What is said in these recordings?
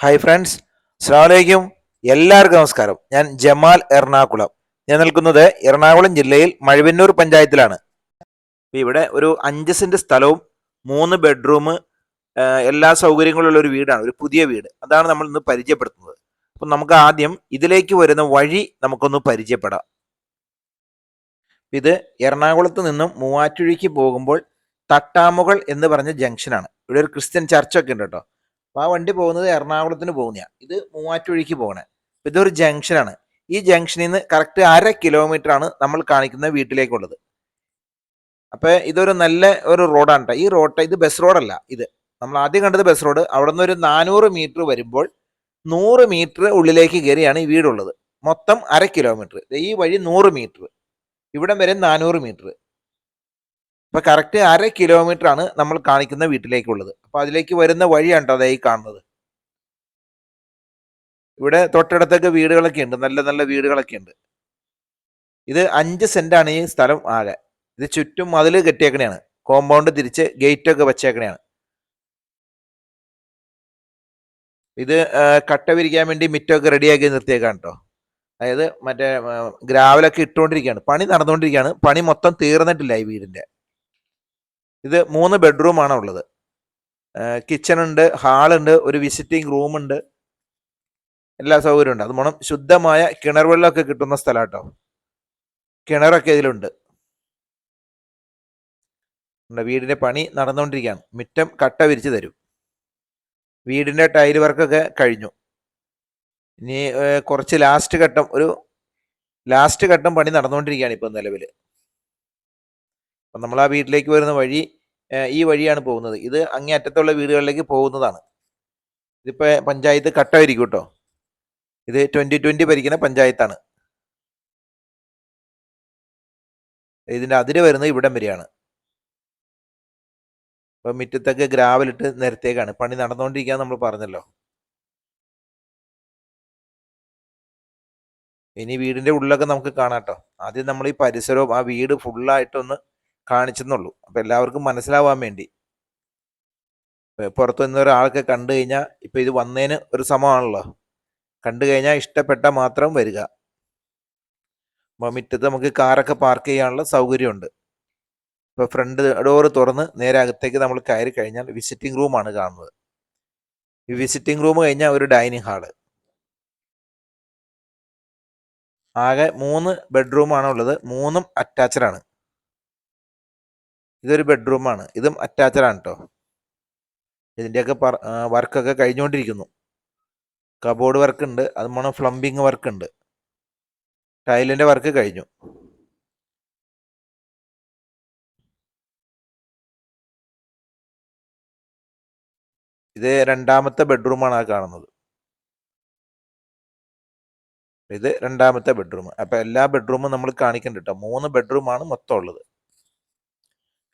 Hi friends അസ്സാമലൈക്കും എല്ലാവർക്കും നമസ്കാരം. ഞാൻ ജമാൽ എറണാകുളം. ഞാൻ നിൽക്കുന്നത് എറണാകുളം ജില്ലയിൽ മഴവന്നൂർ പഞ്ചായത്തിലാണ്. ഇവിടെ ഒരു അഞ്ച് സെന്റ് സ്ഥലവും മൂന്ന് ബെഡ്റൂം എല്ലാ സൗകര്യങ്ങളുള്ള ഒരു വീടാണ്. ഒരു പുതിയ വീട്. അതാണ് നമ്മൾ ഇന്ന് പരിചയപ്പെടുത്തുന്നത്. അപ്പം നമുക്ക് ആദ്യം ഇതിലേക്ക് വരുന്ന വഴി നമുക്കൊന്ന് പരിചയപ്പെടാം. ഇത് എറണാകുളത്ത് നിന്നും മൂവാറ്റുഴിക്ക് പോകുമ്പോൾ തട്ടാമുകൾ എന്ന് പറഞ്ഞ ജംഗ്ഷനാണ് ഇവിടെ ഒരു ക്രിസ്ത്യൻ ചർച്ചൊക്കെ ഉണ്ട് കേട്ടോ. ആ വണ്ടി പോകുന്നത് എറണാകുളത്തിന് പോകുന്നതാണ് ഇത് മൂവാറ്റുവഴിക്ക് പോകണേ അപ്പോൾ ഇതൊരു ജംഗ്ഷനാണ്. ഈ ജംഗ്ഷനിൽ നിന്ന് കറക്റ്റ് അര കിലോമീറ്റർ ആണ് നമ്മൾ കാണിക്കുന്ന വീട്ടിലേക്കുള്ളത്. അപ്പോൾ ഇതൊരു നല്ല ഒരു റോഡാണ് കേട്ടോ ഈ റോഡ് ഇത് ബസ് റോഡല്ല ഇത്. നമ്മൾ ആദ്യം കണ്ടത് ബസ് റോഡ്. അവിടെ നിന്ന് ഒരു നാനൂറ് മീറ്റർ വരുമ്പോൾ നൂറ് മീറ്റർ ഉള്ളിലേക്ക് കയറിയാണ് ഈ വീടുള്ളത്. മൊത്തം അര കിലോമീറ്റർ. ഈ വഴി നൂറ് മീറ്റർ. ഇവിടം വരെ നാനൂറ് മീറ്റർ. അപ്പൊ കറക്റ്റ് അര കിലോമീറ്റർ ആണ് നമ്മൾ കാണിക്കുന്ന വീട്ടിലേക്കുള്ളത്. അപ്പൊ അതിലേക്ക് വരുന്ന വഴിയാണ് കേട്ടോ അതായി കാണുന്നത്. ഇവിടെ തൊട്ടടുത്തൊക്കെ വീടുകളൊക്കെ ഉണ്ട്. നല്ല നല്ല വീടുകളൊക്കെ ഉണ്ട്. ഇത് അഞ്ച് സെന്റാണ് ഈ സ്ഥലം ആകെ. ഇത് ചുറ്റും മതിൽ കെട്ടിയേക്കണെയാണ്. കോമ്പൗണ്ട് തിരിച്ച് ഗേറ്റ് ഒക്കെ വെച്ചേക്കണെയാണ്. ഇത് കട്ട വിരിക്കാൻ വേണ്ടി മിറ്റൊക്കെ റെഡിയാക്കി നിർത്തിയേക്കാണ് കേട്ടോ അതായത് മറ്റേ ഗ്രാവലൊക്കെ ഇട്ടുകൊണ്ടിരിക്കുകയാണ്. പണി നടന്നുകൊണ്ടിരിക്കുകയാണ്. പണി മൊത്തം തീർന്നിട്ടില്ല ഈ വീടിന്റെ ഇത് മൂന്ന് ബെഡ്റൂം ആണ് ഉള്ളത്. കിച്ചൺ ഉണ്ട് ഹാളുണ്ട് ഒരു വിസിറ്റിംഗ് റൂം ഉണ്ട്. എല്ലാ സൗകര്യവും ഉണ്ട്. അത് മോണം ശുദ്ധമായ കിണർ വെള്ളമൊക്കെ കിട്ടുന്ന സ്ഥലം കേട്ടോ കിണറൊക്കെ ഇതിലുണ്ട്. നമ്മുടെ വീടിന്റെ പണി നടന്നുകൊണ്ടിരിക്കുകയാണ്. മിറ്റം കട്ട വിരിച്ചു തരും. വീടിന്റെ ടൈൽ വർക്കൊക്കെ കഴിഞ്ഞു. ഇനി കുറച്ച് ലാസ്റ്റ് ഘട്ടം ഒരു ലാസ്റ്റ് ഘട്ടം പണി നടന്നുകൊണ്ടിരിക്കുകയാണ് ഇപ്പം നിലവിൽ. അപ്പം നമ്മൾ ആ വീട്ടിലേക്ക് വരുന്ന വഴി ഈ വഴിയാണ് പോകുന്നത്. ഇത് അങ്ങേ അറ്റത്തുള്ള വീടുകളിലേക്ക് പോകുന്നതാണ്. ഇതിപ്പോൾ പഞ്ചായത്ത് കട്ടമായിരിക്കും കേട്ടോ ഇത് ട്വന്റി ട്വന്റി ഭരിക്കുന്ന പഞ്ചായത്താണ്. ഇതിന്റെ അതിര് വരുന്നത് ഇവിടം വരെയാണ്. അപ്പം മുറ്റത്തൊക്കെ ഗ്രാവലിട്ട് നിരത്തേക്കാണ് പണി നടന്നുകൊണ്ടിരിക്കുക നമ്മൾ പറഞ്ഞല്ലോ. ഇനി വീടിന്റെ ഉള്ളിലൊക്കെ നമുക്ക് കാണാം കേട്ടോ ആദ്യം നമ്മൾ ഈ പരിസരവും ആ വീട് ഫുള്ളായിട്ടൊന്ന് കാണിച്ചെന്നുള്ളൂ. അപ്പോൾ എല്ലാവർക്കും മനസ്സിലാവാൻ വേണ്ടി. പുറത്തു നിന്ന് ഒരാൾക്ക് കണ്ടു കഴിഞ്ഞാൽ ഇപ്പൊ ഇത് വന്നതിന് ഒരു സമമാണല്ലോ കണ്ടു കഴിഞ്ഞാൽ ഇഷ്ടപ്പെട്ട മാത്രം വരിക. അപ്പോൾ മുറ്റത്ത് നമുക്ക് കാറൊക്കെ പാർക്ക് ചെയ്യാനുള്ള സൗകര്യമുണ്ട്. ഇപ്പോൾ ഫ്രണ്ട് ഡോറ് തുറന്ന് നേരെ അകത്തേക്ക് നമ്മൾ കയറി കഴിഞ്ഞാൽ വിസിറ്റിംഗ് റൂമാണ് കാണുന്നത്. ഈ വിസിറ്റിംഗ് റൂം കഴിഞ്ഞാൽ ഒരു ഡൈനിങ് ഹാൾ. ആകെ മൂന്ന് ബെഡ്റൂമാണ് ഉള്ളത്. മൂന്നും അറ്റാച്ച്ഡ് ആണ്. ഇതൊരു ബെഡ്റൂമാണ് ഇതും അറ്റാച്ചഡാണ് കേട്ടോ ഇതിന്റെയൊക്കെ വർക്കൊക്കെ കഴിഞ്ഞുകൊണ്ടിരിക്കുന്നു കബോർഡ് വർക്ക് ഉണ്ട്. അതുപോലെ ഫ്ലംബിങ് വർക്ക് ഉണ്ട്. ടൈലിന്റെ വർക്ക് കഴിഞ്ഞു. ഇത് രണ്ടാമത്തെ ബെഡ്റൂമാണ് ആ കാണുന്നത്. ഇത് രണ്ടാമത്തെ ബെഡ്റൂം അപ്പോൾ എല്ലാ ബെഡ്റൂമും നമ്മൾ കാണിക്കണ്ട കേട്ടോ മൂന്ന് ബെഡ്റൂമാണ് മൊത്തം ഉള്ളത്.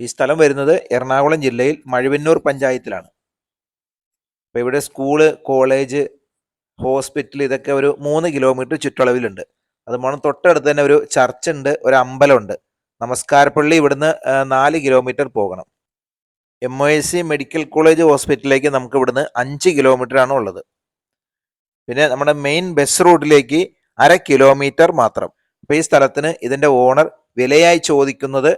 ഈ സ്ഥലം വരുന്നത് എറണാകുളം ജില്ലയിൽ മഴവന്നൂർ പഞ്ചായത്തിലാണ്. അപ്പോൾ ഇവിടെ സ്കൂൾ കോളേജ് ഹോസ്പിറ്റൽ ഇതൊക്കെ ഒരു മൂന്ന് കിലോമീറ്റർ ചുറ്റളവിലുണ്ട്. അതുപോലെ തൊട്ടടുത്ത് തന്നെ ഒരു ചർച്ച് ഉണ്ട് ഒരു അമ്പലമുണ്ട്. നമസ്കാരപ്പള്ളി ഇവിടുന്ന് നാല് കിലോമീറ്റർ പോകണം. M O S C medical college ഹോസ്പിറ്റലിലേക്ക് നമുക്ക് ഇവിടുന്ന് അഞ്ച് കിലോമീറ്റർ ആണ് ഉള്ളത്. പിന്നെ നമ്മുടെ മെയിൻ ബസ് റൂട്ടിലേക്ക് അര കിലോമീറ്റർ മാത്രം. അപ്പോൾ ഈ സ്ഥലത്തിന് ഇതിന്റെ ഓണർ വിലയായി ചോദിക്കുന്നത്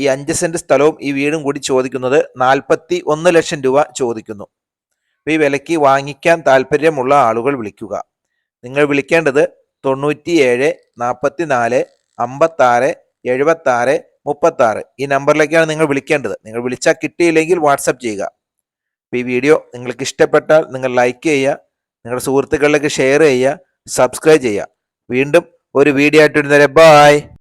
ഈ അഞ്ച് സെന്റ് സ്ഥലവും ഈ വീടും കൂടി ചോദിക്കുന്നത് നാൽപ്പത്തി ഒന്ന് ലക്ഷം രൂപ ചോദിക്കുന്നു. ഈ വിലയ്ക്ക് വാങ്ങിക്കാൻ താല്പര്യമുള്ള ആളുകൾ വിളിക്കുക. നിങ്ങൾ വിളിക്കേണ്ടത് തൊണ്ണൂറ്റി ഏഴ് നാൽപ്പത്തി നാല് അമ്പത്താറ് എഴുപത്താറ് മുപ്പത്താറ്. ഈ നമ്പറിലേക്കാണ് നിങ്ങൾ വിളിക്കേണ്ടത്. നിങ്ങൾ വിളിച്ചാൽ കിട്ടിയില്ലെങ്കിൽ വാട്സപ്പ് ചെയ്യുക. അപ്പോൾ ഈ വീഡിയോ നിങ്ങൾക്ക് ഇഷ്ടപ്പെട്ടാൽ നിങ്ങൾ ലൈക്ക് ചെയ്യുക. നിങ്ങളുടെ സുഹൃത്തുക്കളിലേക്ക് ഷെയർ ചെയ്യുക. സബ്സ്ക്രൈബ് ചെയ്യുക. വീണ്ടും ഒരു വീഡിയോ ആയിട്ട് വരുന്നവരെ ബായ്.